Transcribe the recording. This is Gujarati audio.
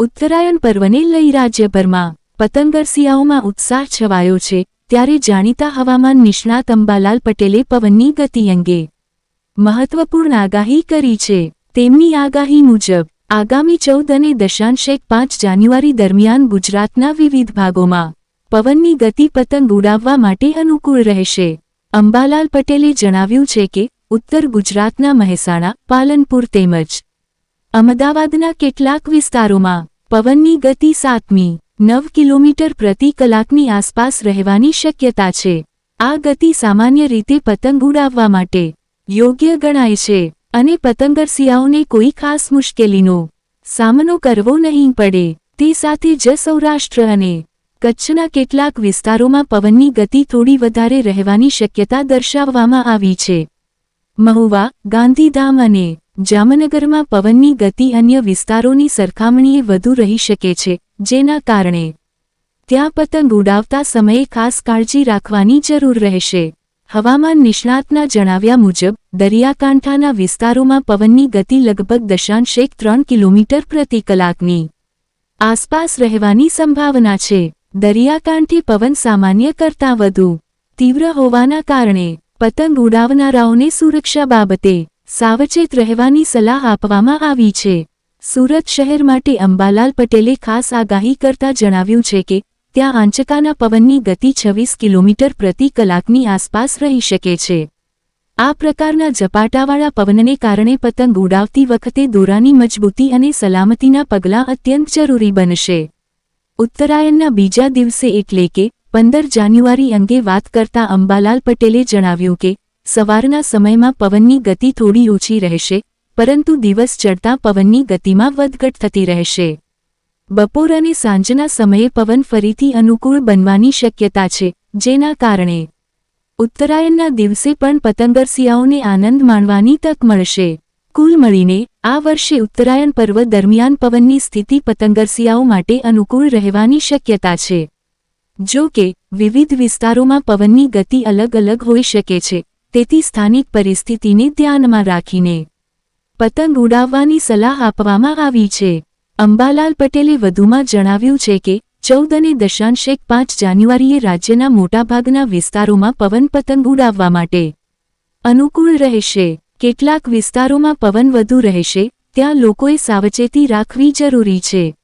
ઉત્તરાયણ પર્વને લઈ રાજ્યભરમાં પતંગરસિયાઓમાં ઉત્સાહ છવાયો છે, ત્યારે જાણીતા હવામાન નિષ્ણાત અંબાલાલ પટેલે પવનની ગતિ અંગે મહત્વપૂર્ણ આગાહી કરી છે. તેમની આગાહી મુજબ, આગામી ચૌદ અને દશાંશ એક પાંચ જાન્યુઆરી દરમિયાન ગુજરાતના વિવિધ ભાગોમાં પવનની ગતિ પતંગ ઉડાવવા માટે અનુકૂળ રહેશે. અંબાલાલ પટેલે જણાવ્યું છે કે, ઉત્તર ગુજરાતના મહેસાણા, પાલનપુર તેમજ અમદાવાદના કેટલાક વિસ્તારોમાં પવનની ગતિ સાતમી, નવ કિલોમીટર પ્રતિ કલાકની આસપાસ રહેવાની શક્યતા છે. આ ગતિ સામાન્ય રીતે પતંગ ઉડાવવા માટે યોગ્ય ગણાય છે અને પતંગરસિયાઓને કોઈ ખાસ મુશ્કેલીનો સામનો કરવો નહીં પડે. તે સાથે જ સૌરાષ્ટ્ર અને કચ્છના કેટલાક વિસ્તારોમાં પવનની ગતિ થોડી વધારે રહેવાની શક્યતા દર્શાવવામાં આવી છે. મહુવા, ગાંધીધામ અને જામનગરમાં પવનની ગતિ અન્ય વિસ્તારોની સરખામણીએ વધુ રહી શકે છે, જેના કારણે ત્યાં પતંગ ઉડાવતા સમયે ખાસ કાળજી રાખવાની જરૂર રહેશે. હવામાન નિષ્ણાતના જણાવ્યા મુજબ, દરિયાકાંઠાના વિસ્તારોમાં પવનની ગતિ લગભગ દશાંશ એક ત્રણ કિલોમીટર પ્રતિ કલાકની આસપાસ રહેવાની સંભાવના છે. દરિયાકાંઠે પવન સામાન્ય કરતાં વધુ તીવ્ર હોવાના કારણે પતંગ ઉડાવનારાઓને સુરક્ષા બાબતે સાવચેત રહેવાની સલાહ આપવામાં આવી છે. સુરત શહેર માટે અંબાલાલ પટેલે ખાસ આગાહી કરતા જણાવ્યું છે કે, ત્યાં આંચકાના પવનની ગતિ છવ્વીસ કિલોમીટર પ્રતિ કલાકની આસપાસ રહી શકે છે. આ પ્રકારના ઝપાટાવાળા પવનને કારણે પતંગ ઉડાવતી વખતે દોરાની મજબૂતી અને સલામતીના પગલાં અત્યંત જરૂરી બનશે. ઉત્તરાયણના બીજા દિવસે એટલે કે પંદર જાન્યુઆરી અંગે વાત કરતા અંબાલાલ પટેલે જણાવ્યું કે સવારના સમયમાં પવનની ગતિ થોડી ઓછી રહેશે, પરંતુ દિવસ ચડતા પવનની ગતિમાં વધઘટ થતી રહેશે. બપોર અને સાંજના સમયે પવન ફરીથી અનુકૂળ બનવાની શક્યતા છે, જેના કારણે ઉત્તરાયણના દિવસે પણ પતંગરસિયાઓને આનંદ માણવાની તક મળશે. કુલ મળીને, આ વર્ષે ઉત્તરાયણ પર્વ દરમિયાન પવનની સ્થિતિ પતંગરસિયાઓ માટે અનુકૂળ રહેવાની શક્યતા છે. જો કે, વિવિધ વિસ્તારોમાં પવનની ગતિ અલગ અલગ હોઈ શકે છે તેથી સ્થાનિક પરિસ્થિતિને ધ્યાનમાં રાખીને પતંગ ઉડાવવાની સલાહ આપવામાં આવી છે. અંબાલાલ પટેલે વધુમાં જણાવ્યું છે કે, ચૌદ અને દશાંશ એક પાંચ જાન્યુઆરીએ રાજ્યના મોટાભાગના વિસ્તારોમાં પવન પતંગ ઉડાવવા માટે અનુકૂળ રહેશે. કેટલાક વિસ્તારોમાં પવન વધુ રહેશે, ત્યાં લોકોએ સાવચેતી રાખવી જરૂરી છે.